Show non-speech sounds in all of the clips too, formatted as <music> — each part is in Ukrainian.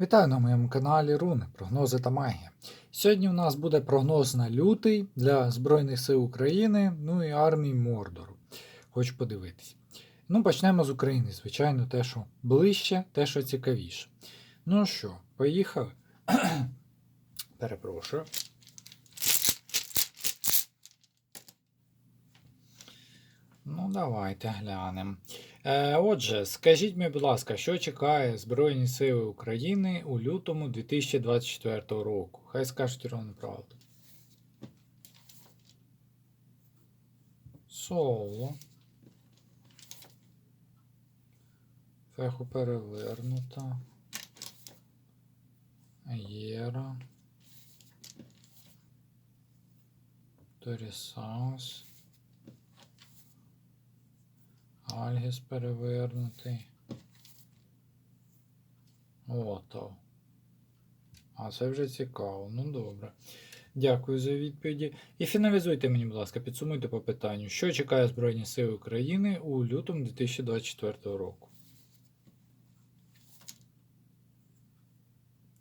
Вітаю на моєму каналі Руни, прогнози та магія. Сьогодні у нас буде прогноз на лютий для Збройних сил України, ну і армії Мордору. Хочу подивитись. Ну, почнемо з України, звичайно, те, що ближче, те, що цікавіше. Ну що, поїхали? <clears throat> Перепрошую. Ну, давайте глянемо. Е, отже, скажіть мені, будь ласка, що чекає Збройні Сили України у лютому 2024 року? Хай скажуть ровно правду. Соло. Феху перевернута. Єра. Торісаус. Альгіс перевернутий. Ото. А це вже цікаво. Ну добре. Дякую за відповіді. І фіналізуйте мені, будь ласка, підсумуйте по питанню, що чекає Збройні Сили України у лютому 2024 року.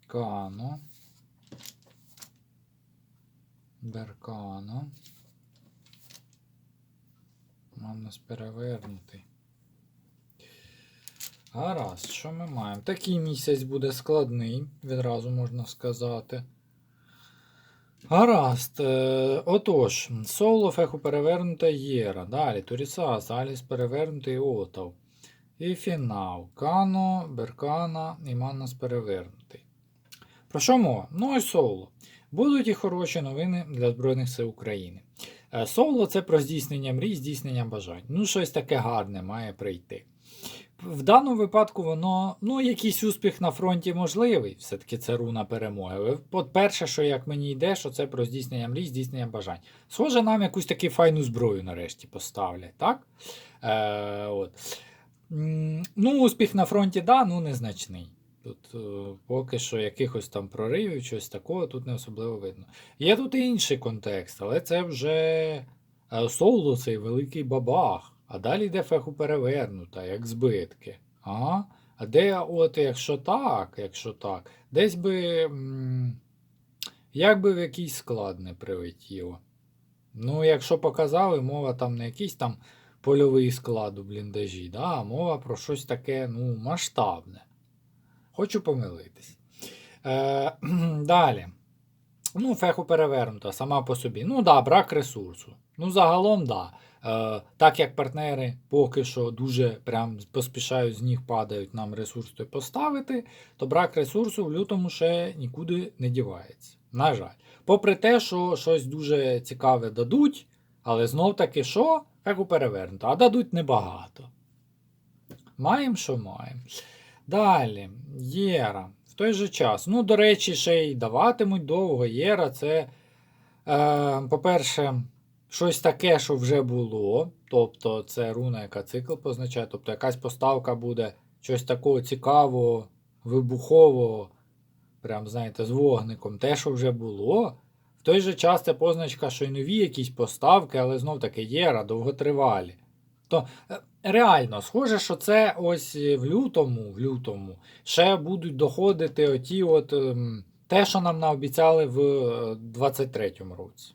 Кано. Беркано. Манус перевернутий. Гаразд, що ми маємо? Такий місяць буде складний, відразу можна сказати. Гаразд. Е, отож, соло феху перевернута Єра. Далі Турісас, Аліс перевернутий Отав. І фінал. Кано, Беркана і Маннас перевернутий. Про що мова? Ну ось соло. Будуть і хороші новини для Збройних сил України. Е, Соло це про здійснення мрій, здійснення бажань. Ну, щось таке гарне має прийти. В даному випадку воно, ну, якийсь успіх на фронті можливий, все-таки це руна перемоги. От перше, що як мені йде, що це про здійснення мрій, здійснення бажань. Схоже, нам якусь таку файну зброю нарешті поставлять, так? Е, от. Ну, успіх на фронті, да, ну незначний. Тут е, поки що якихось там проривів, щось такого тут не особливо видно. Є тут і інший контекст, але це вже е, соло цей великий бабах. А далі йде феху перевернута, як збитки. Ага. А де, от, якщо так, якщо так, десь би. Як би в якийсь склад не прилетіло. Ну, якщо показали, мова там не якийсь там польовий склад у бліндажі, да, а мова про щось таке ну, масштабне. Хочу помилитись. Е, <clears throat> далі. Ну, феху перевернута сама по собі. Ну да, брак ресурсу. Ну, загалом, да. Е, так як партнери поки що дуже прям поспішають з ніг падають нам ресурс той поставити, то брак ресурсу в лютому ще нікуди не дівається. На жаль. Попри те, що щось дуже цікаве дадуть, але знов таки що? Феху перевернуто, а дадуть небагато. Маємо, що маємо. Далі, Єра. В той же час. Ну, до речі, ще й даватимуть довго. Єра це, е, по-перше, щось таке, що вже було. Тобто це руна, яка цикл позначає. Тобто якась поставка буде щось такого цікавого, вибухового, прям, знаєте, з вогником. Те, що вже було. В той же час це позначка, що й нові якісь поставки, але знов таки Єра довготривалі. То е, реально, схоже, що це ось в лютому, в лютому ще будуть доходити оті от, ем, те, що нам наобіцяли в 23-му році.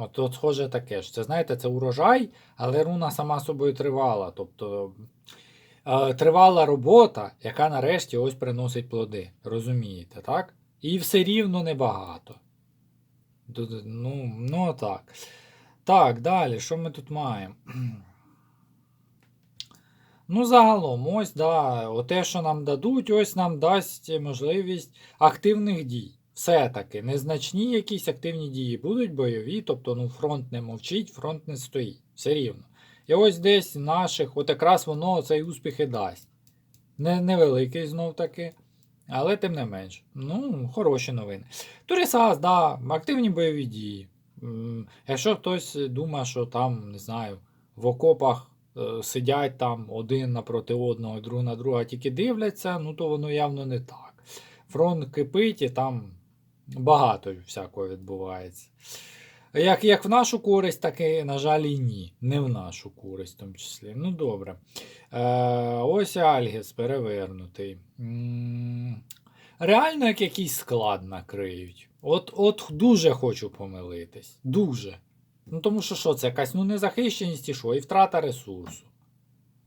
От, от, схоже, таке ж. Це, знаєте, це урожай, але руна сама собою тривала. Тобто е, тривала робота, яка нарешті ось приносить плоди. Розумієте, так? І все рівно небагато. Ну, ну так. Так, далі, що ми тут маємо? <clears throat> Ну, загалом, ось, да, те, що нам дадуть, ось нам дасть можливість активних дій. Все-таки незначні якісь активні дії будуть бойові, тобто ну, фронт не мовчить, фронт не стоїть. Все рівно. І ось десь наших, от якраз воно цей успіх і дасть. Не, Невеликий знов таки. Але тим не менш. Ну, хороші новини. Турісас, да, активні бойові дії. Якщо хтось думає, що там, не знаю, в окопах е, сидять там один напроти одного, друг на друга тільки дивляться, ну то воно явно не так. Фронт кипить і там багато всякого відбувається. Як, як в нашу користь, так і, на жаль, і ні. Не в нашу користь, в тому числі. Ну, добре. Е, ось Альгіс перевернутий. Реально як якийсь склад накриють. От, от дуже хочу помилитись. Дуже. Ну тому що що це якась ну, незахищеність і що, і втрата ресурсу.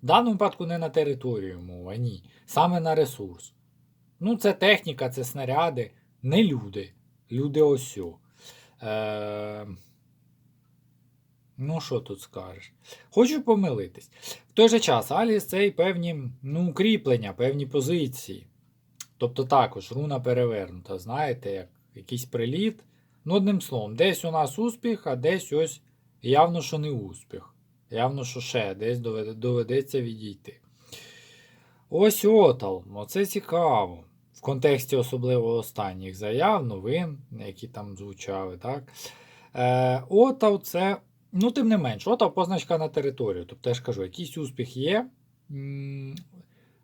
В даному випадку не на територію мова, ні. Саме на ресурс. Ну, це техніка, це снаряди, не люди. Люди осьо. Е... Ну, що тут скажеш? Хочу помилитись. В той же час Аліс це і певні ну, укріплення, певні позиції. Тобто також руна перевернута, знаєте, як якийсь приліт. Ну, одним словом, десь у нас успіх, а десь ось явно, що не успіх. Явно, що ще десь доведеться відійти. Ось Отал. Оце цікаво. В контексті особливо останніх заяв, новин, які там звучали. так? Е, Отав це, ну, тим не менш, Отав позначка на територію. Тобто я ж кажу, якийсь успіх є.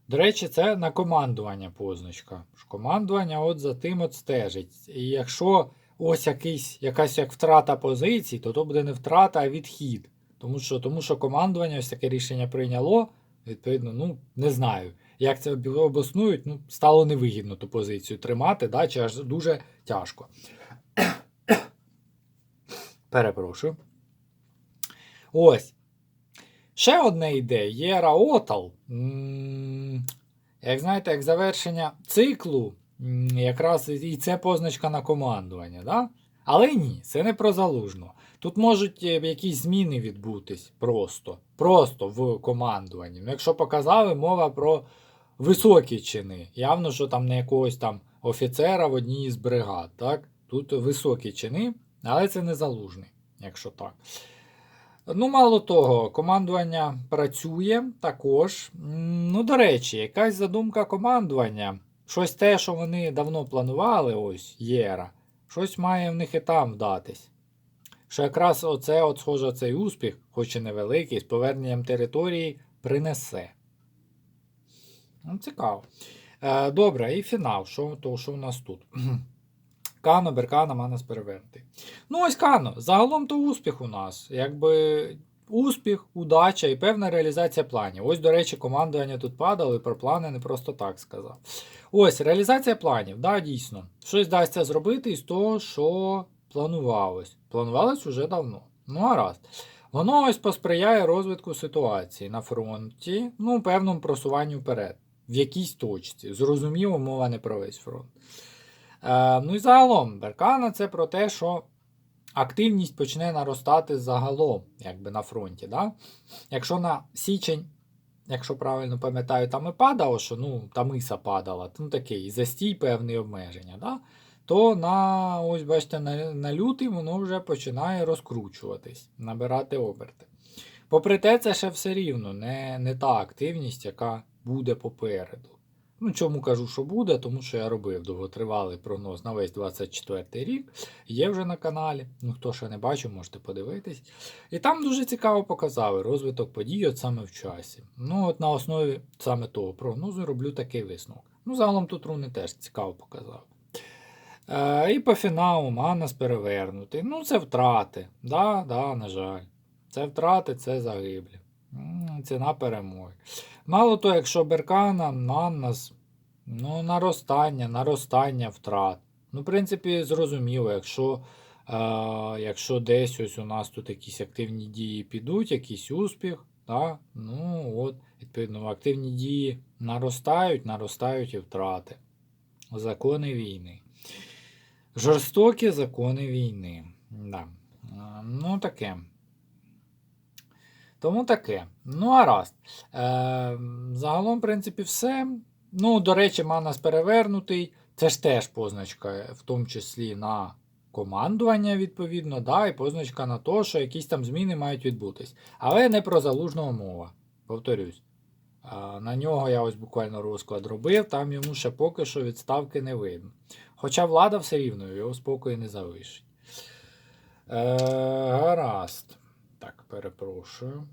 До речі, це на командування позначка. Командування от за тим от стежить. І якщо ось якийсь, якась як втрата позицій, то то буде не втрата, а відхід. Тому що, тому що командування ось таке рішення прийняло. Відповідно, ну не знаю, як це обоснують, ну, стало невигідно ту позицію тримати, да, чи аж дуже тяжко. <coughs> Перепрошую. Ось. Ще одна ідея є Раотал. Як знаєте, як завершення циклу, якраз і- це позначка на командування. Да? Але ні, це не про залужно. Тут можуть е, якісь зміни відбутись просто. Просто в командуванні. Ну, якщо показали, мова про високі чини. Явно, що там не якогось там офіцера в одній із бригад. Так? Тут високі чини, але це не залужний, якщо так. Ну, мало того, командування працює також. Ну, до речі, якась задумка командування. Щось те, що вони давно планували, ось Єра, щось має в них і там вдатись. Що якраз оце, от, схоже, цей успіх, хоч і невеликий, з поверненням території принесе. Ну, цікаво. Е, добре, і фінал. Що, то, що у нас тут? <clears throat> Кано, Беркана, Манас перевернутий. Ну, ось Кано. Загалом то успіх у нас. Якби успіх, удача і певна реалізація планів. Ось, до речі, командування тут падало і про плани не просто так сказав. Ось, реалізація планів, да, дійсно. Щось вдасться зробити із того, що планувалось. Планувалось уже давно. Ну, гаразд. Воно ось посприяє розвитку ситуації на фронті, ну, певному просуванню вперед, в якійсь точці. Зрозуміло, мова не про весь фронт. Е, ну і загалом, Беркана це про те, що активність почне наростати загалом, якби на фронті. Да? Якщо на січень, якщо правильно пам'ятаю, там і падало, що ну, там падала, ну такий застій певний обмеження. Да? То на ось бачите, на, на лютий воно вже починає розкручуватись, набирати оберти. Попри те, це ще все рівно не, не та активність, яка буде попереду. Ну, чому кажу, що буде, тому що я робив довготривалий прогноз на весь 24 рік. Є вже на каналі. Ну, хто ще не бачив, можете подивитись. І там дуже цікаво показали розвиток подій от саме в часі. Ну, от на основі саме того прогнозу роблю такий висновок. Ну, загалом тут руни теж цікаво показав. Е, і по фіналу Манас перевернутий. Ну, це втрати. Да, да, на жаль. Це втрати, це загиблі. Ціна перемоги. Мало того, якщо Беркана, Маннас, ну, наростання, наростання втрат. Ну, в принципі, зрозуміло, якщо, е, якщо десь ось у нас тут якісь активні дії підуть, якийсь успіх, да, ну от, відповідно, активні дії наростають, наростають і втрати. Закони війни. Жорстокі закони війни. Да. Е, Ну, таке. Тому таке. Ну, гаразд. Е, загалом, в принципі, все. Ну, до речі, Манас перевернутий. Це ж теж позначка, в тому числі на командування, відповідно, да, і позначка на те, що якісь там зміни мають відбутись. Але не про залужного мова. Повторюсь. Е, на нього я ось буквально розклад робив, там йому ще поки що відставки не видно. Хоча влада все рівно його спокою не залишить. Е, гаразд. Так, перепрошую.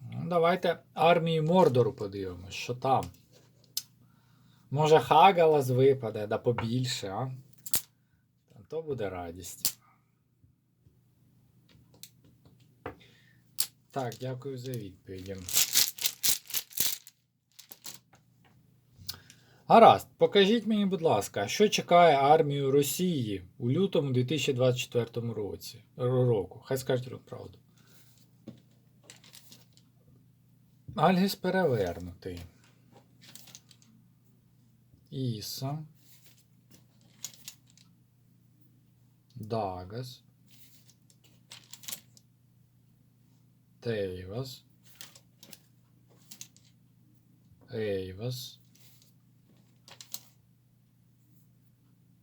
Ну, давайте армії Мордору подивимось, що там. Може, Хагалас випаде, да побільше, а? То буде радість. Так, дякую за відповіді. Гаразд, покажіть мені, будь ласка, що чекає армію Росії у лютому 2024 році, року. Хай скажуть правду. Альгіс перевернутий. Іса. Дагас. Тейвас. Ейвас.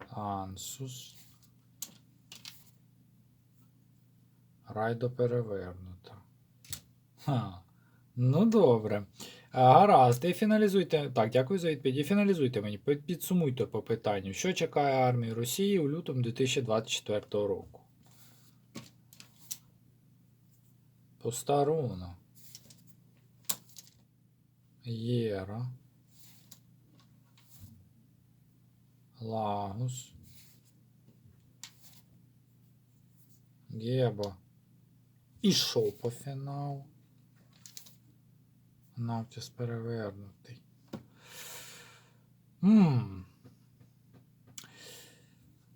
Ансус. Райдо перевернута. Ха. Ну добре. Гаразд, і фіналізуйте. Так, дякую за відповідь. І фіналізуйте мені, підсумуйте по питанню, що чекає армію Росії у лютому 2024 року. Постаруна. Єра. Лагус. Геба. І що по фіналу? Навтіс перевернутий. Ммм.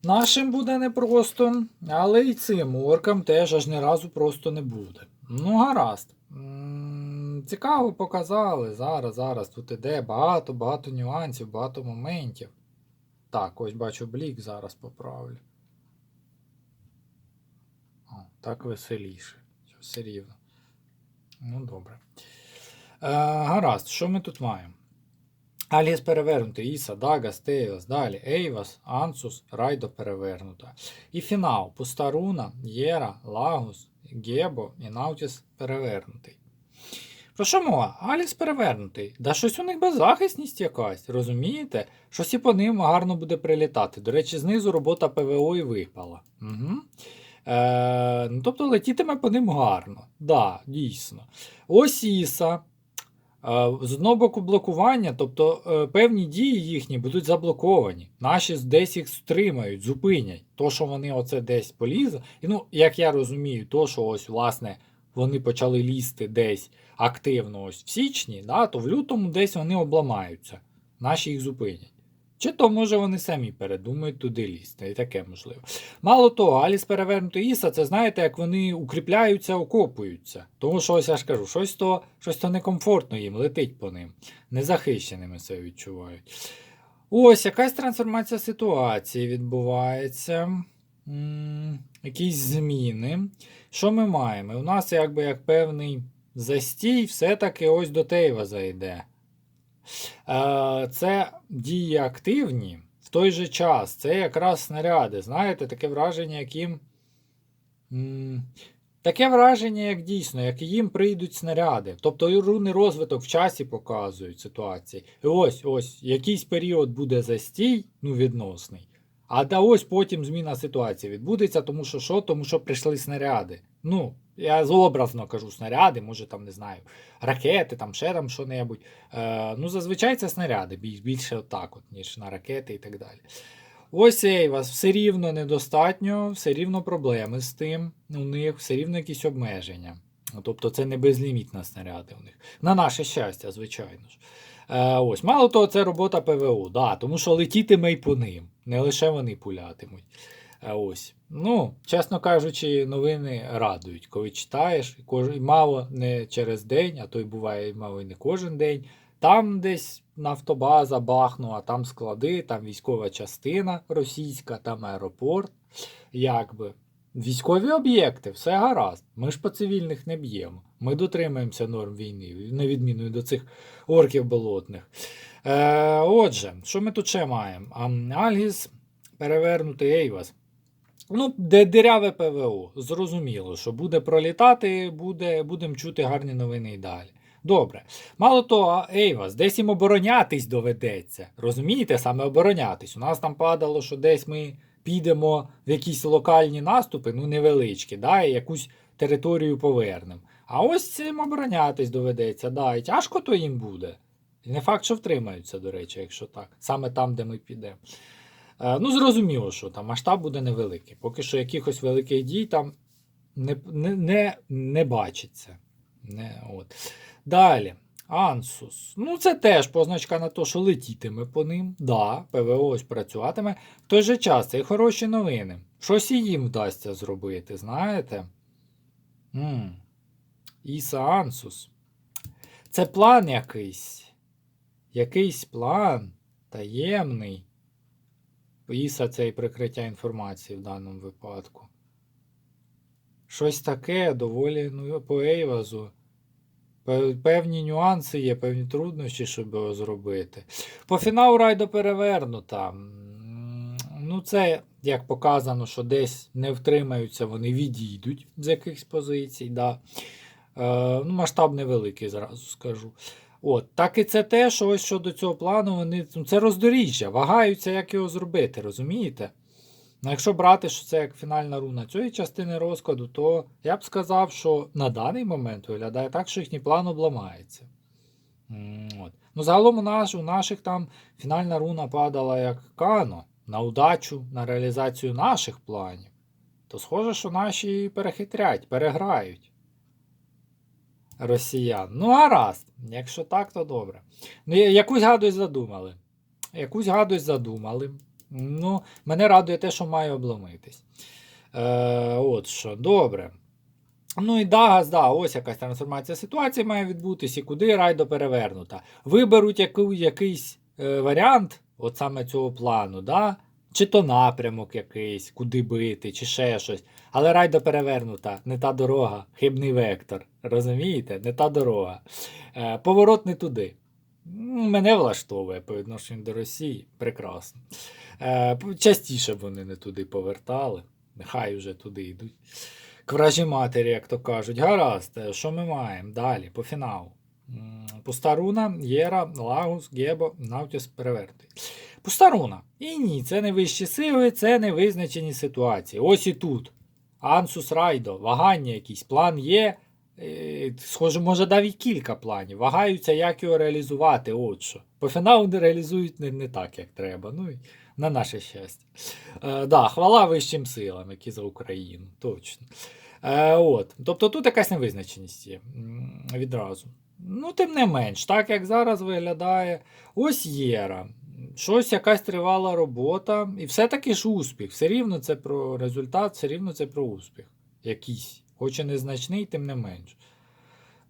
Нашим буде непросто, але і цим оркам теж аж ні разу просто не буде. Ну, гаразд. М, Цікаво показали. Зараз, зараз тут іде багато, багато нюансів, багато моментів. Так, ось бачу блік, зараз поправлю. О, так веселіше. Все рівно. Ну, добре. Е, гаразд, що ми тут маємо? Аліс перевернутий, Іса, Дагас, Тейлас, далі Ейвас, Ансус, Райдо перевернута. І фінал Пустаруна, Єра, Лагус, Гебо і Наутіс перевернутий. Про що мова? Аліс перевернутий. Да щось у них беззахисність якась, розумієте? Щось і по ним гарно буде прилітати. До речі, знизу робота ПВО і випала. Угу. Е, ну, тобто летітиме по ним гарно. Да, дійсно. Ось Іса. Е, З одного боку блокування, тобто е, певні дії їхні будуть заблоковані. Наші десь їх стримають, зупинять. То, що вони оце десь полізли. І ну, як я розумію, то, що ось, власне, вони почали лізти десь активно ось в січні, да, то в лютому десь вони обламаються. Наші їх зупинять. Чи то, може, вони самі передумають туди лізти, і таке можливо. Мало того, Аліс перевернутий Іса, це знаєте, як вони укріпляються, окопуються. Тому що ось я ж кажу, щось то, щось то некомфортно їм летить по ним. Незахищеними це відчувають. Ось якась трансформація ситуації відбувається. М, якісь зміни. Що ми маємо? У нас якби як певний застій, все-таки ось до Тейва зайде. Е, Це дії активні в той же час. Це якраз снаряди. Знаєте, таке враження, яким. Таке враження, як дійсно, як їм прийдуть снаряди. Тобто руни розвиток в часі показують ситуації. І ось ось якийсь період буде застій, ну відносний. А да ось потім зміна ситуації відбудеться, тому що що? Тому що прийшли снаряди. Ну, я зобразно кажу снаряди, може там не знаю, ракети, там ще там що-небудь. Е, ну, зазвичай це снаряди, більше отак, от, ніж на ракети і так далі. Ось Ейвас, все рівно недостатньо, все рівно проблеми з тим. У них все рівно якісь обмеження. Тобто це не безлімітна снаряди у них. На наше щастя, звичайно ж. Е, ось, Мало того, це робота ПВО, да, тому що летітиме й по ним. Не лише вони пулятимуть. Е, ось. Ну, чесно кажучи, новини радують, коли читаєш, і мало не через день, а то й буває і мало й не кожен день. Там десь нафтобаза бахнула, там склади, там військова частина російська, там аеропорт. Якби. Військові об'єкти, все гаразд. Ми ж по цивільних не б'ємо. Ми дотримуємося норм війни, на відміну до цих орків болотних. Е, отже, що ми тут ще маємо? Альгіс перевернутий Ейвас. Ну, де диряве ПВО. Зрозуміло, що буде пролітати, буде, будемо чути гарні новини і далі. Добре. Мало того, Ейвас, десь їм оборонятись доведеться. Розумієте, саме оборонятись. У нас там падало, що десь ми підемо в якісь локальні наступи, ну невеличкі, да, і якусь територію повернемо. А ось цим оборонятись доведеться. Да, і тяжко то їм буде. І не факт, що втримаються, до речі, якщо так. Саме там, де ми підемо. Е, Ну, зрозуміло, що там масштаб буде невеликий. Поки що якихось великих дій там не, не, не, не бачиться. Не, от. Далі. Ансус. Ну, це теж позначка на те, що летітиме по ним. Да, ПВО ось працюватиме. В той же час це і хороші новини. Щось і їм вдасться зробити, знаєте? м Іса Ансус. Це план якийсь. Якийсь план таємний. Іса це і прикриття інформації в даному випадку. Щось таке доволі ну, по Ейвазу. Пев- Певні нюанси є, певні труднощі, щоб його зробити. По фіналу райдо перевернута. Ну, це, як показано, що десь не втримаються, вони відійдуть з якихось позицій. Да. Е, ну, масштаб невеликий, зразу скажу. От, так і це те, що ось щодо цього плану, вони, ну, це роздоріжжя, вагаються, як його зробити, розумієте? Ну, якщо брати, що це як фінальна руна цієї частини розкладу, то я б сказав, що на даний момент виглядає так, що їхній план обламається. От. Ну, загалом у, наш, у наших там фінальна руна падала як кано на удачу, на реалізацію наших планів. То схоже, що наші перехитрять, переграють росіян. Ну, гаразд. Якщо так, то добре. Ну, якусь гадость задумали. Якусь гадость задумали. Ну, мене радує те, що має обломитись. Е, от що, добре. Ну і да, газ, да, ось якась трансформація ситуації має відбутись, і куди райдо перевернута. Виберуть яку, якийсь е, варіант, от саме цього плану, да? чи то напрямок якийсь, куди бити, чи ще щось. Але райдо перевернута, не та дорога, хибний вектор. Розумієте? Не та дорога. Е, поворот не туди. Мене влаштовує по відношенню до Росії. Прекрасно. Е, частіше вони не туди повертали. Нехай вже туди йдуть. К вражі матері, як то кажуть. Гаразд, е, що ми маємо далі по фіналу? М, Пуста руна, Єра, Лагус, Гебо, Навтіс перевертий. Пуста руна. І ні, це не вищі сили, це не визначені ситуації. Ось і тут. Ансус Райдо, вагання якісь, план є. Е, Схоже, може навіть кілька планів. Вагаються, як його реалізувати. От що. По фіналу не реалізують не, не так, як треба. Ну на наше щастя. Е, да, хвала вищим силам, які за Україну. Точно. Е, от. Тобто тут якась невизначеність є відразу. Ну, тим не менш, так як зараз виглядає, ось Єра. Щось якась тривала робота, і все-таки ж успіх. Все рівно це про результат, все рівно це про успіх. Якийсь. Хоч і незначний, тим не менш.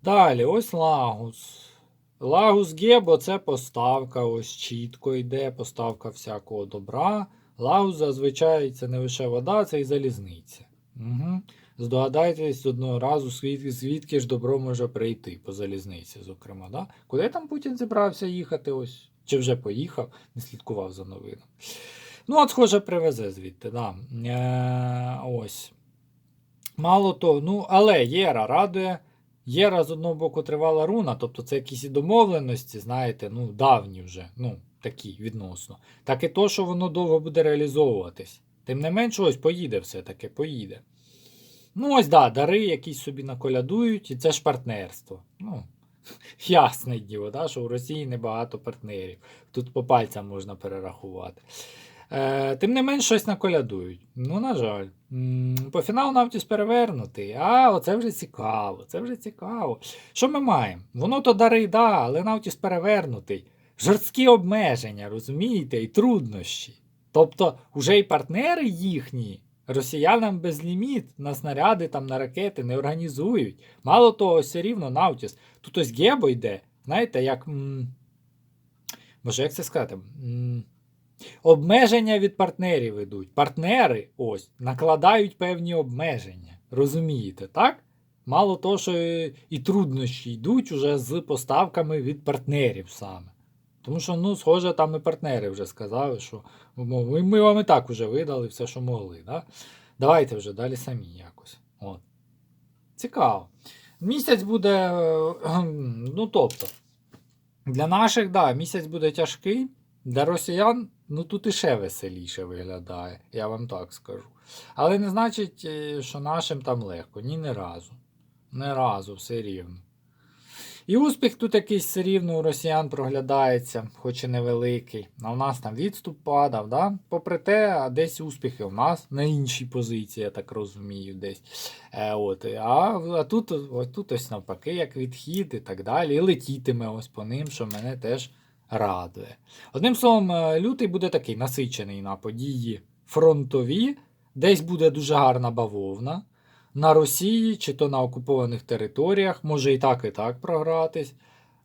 Далі, ось Лагус. Лагус Гебо це поставка, ось чітко йде, поставка всякого добра. Лагус зазвичай це не лише вода, це і залізниця. Угу. Здогадайтесь одного разу, звідки, звідки ж добро може прийти по залізниці, зокрема. Да? Куди там Путін зібрався їхати? ось? Чи вже поїхав, не слідкував за новинами. Ну, от, схоже, привезе звідти. Да. Е, ось. Мало того, ну, але Єра радує. Єра з одного боку тривала руна, тобто це якісь і домовленості, знаєте, ну, давні вже, ну, такі відносно. Так і то, що воно довго буде реалізовуватись. Тим не менш, ось поїде все-таки, поїде. Ну, ось, да, дари якісь собі наколядують, і це ж партнерство. Ну, <laughs> ясне діло, да, що в Росії небагато партнерів. Тут по пальцям можна перерахувати. Е, тим не менш, щось наколядують. Ну, на жаль. По фіналу Навтіс перевернутий. А, оце вже цікаво. Це вже цікаво. Що ми маємо? Воно то дари, да, але Навтіс перевернутий. Жорсткі обмеження, розумієте, і труднощі. Тобто, вже і партнери їхні росіянам безліміт на снаряди, там, на ракети не організують. Мало того, все рівно Навтіс. Тут ось Гебо йде, знаєте, як. м, Може, як це сказати? М, Обмеження від партнерів ідуть. Партнери ось накладають певні обмеження. Розумієте, так? Мало того, що і, труднощі йдуть уже з поставками від партнерів саме. Тому що, ну, схоже, там і партнери вже сказали, що ми, ми вам і так вже видали все, що могли. Да? Давайте вже далі самі якось. От. Цікаво. Місяць буде. е, Ну, тобто, для наших, да, місяць буде тяжкий. Для росіян, ну тут іще веселіше виглядає, я вам так скажу. Але не значить, е, що нашим там легко. Ні, не разу. Не разу, все рівно. І успіх тут якийсь все рівно у росіян проглядається, хоч і невеликий. А в нас там відступ падав, да? попри те, а десь успіхи у нас на іншій позиції, я так розумію, десь. Е, от. А, а тут, ось тут ось навпаки, як відхід і так далі. І летітиме ось по ним, що мене теж радує. Одним словом, е, лютий буде такий насичений на події фронтові, десь буде дуже гарна бавовна. На Росії чи то на окупованих територіях, може і так, і так програтись.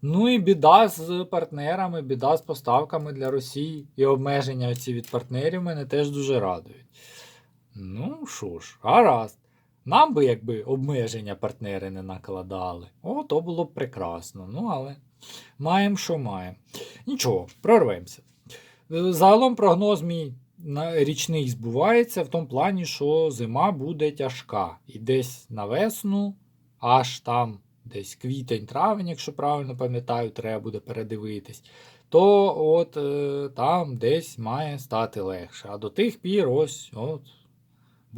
Ну і біда з партнерами, біда з поставками для Росії і обмеження ці від партнерів мене теж дуже радують. Ну що ж, гаразд. Нам би якби обмеження партнери не накладали. О, то було б прекрасно. Ну, але маємо, що маємо. Нічого, прорвемося. Е, Загалом прогноз мій річний збувається в тому плані, що зима буде тяжка. І десь на весну, аж там десь квітень-травень, якщо правильно пам'ятаю, треба буде передивитись. То от е, там десь має стати легше. А до тих пір ось от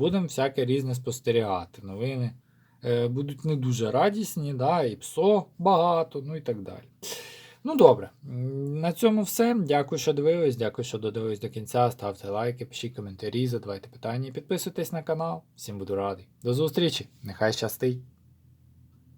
будемо всяке різне спостерігати. Новини е, будуть не дуже радісні, да, і псо багато, ну і так далі. Ну добре, на цьому все. Дякую, що дивились. Дякую, що додивились до кінця. Ставте лайки, пишіть коментарі, задавайте питання і підписуйтесь на канал. Всім буду радий. До зустрічі! Нехай щастить!